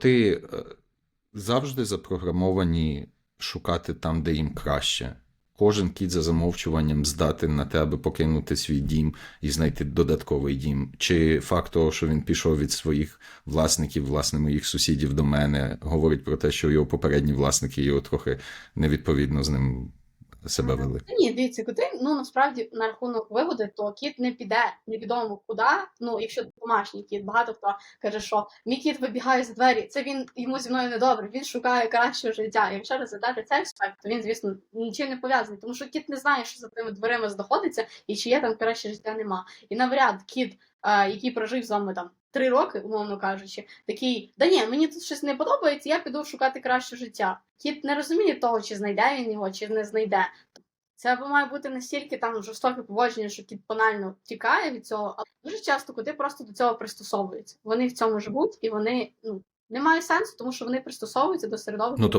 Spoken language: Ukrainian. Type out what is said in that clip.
Ти е, завжди запрограмовані шукати там, де їм краще. Кожен кіт за замовчуванням здатен на те, аби покинути свій дім і знайти додатковий дім. Чи факт того, що він пішов від своїх власників, власне, моїх сусідів до мене, говорить про те, що його попередні власники його трохи невідповідно з ним себе вели. Ні, дивіться, коти, ну насправді на рахунок вигоди, то кіт не піде невідомо куди. Ну, якщо домашній кіт, багато хто каже, що мій кіт вибігає з двері, це він йому зі мною недобре, він шукає кращого життя. І Якщо розглядати цей аспект, то він, звісно, нічим не пов'язаний, тому що кіт не знає, що за тими дверима знаходиться, і чи є там краще життя нема. І навряд кіт, е, який прожив з вами там. Три роки, умовно кажучи, такий, да ні, мені тут щось не подобається, я піду шукати краще життя. Кіт не розуміє того, чи знайде він його, чи не знайде. Це має бути настільки там жорстоке поводження, що кіт банально тікає від цього, але дуже часто коти просто до цього пристосовуються. Вони в цьому живуть і вони ну, не мають сенсу, тому що вони пристосовуються до середовища. Ну,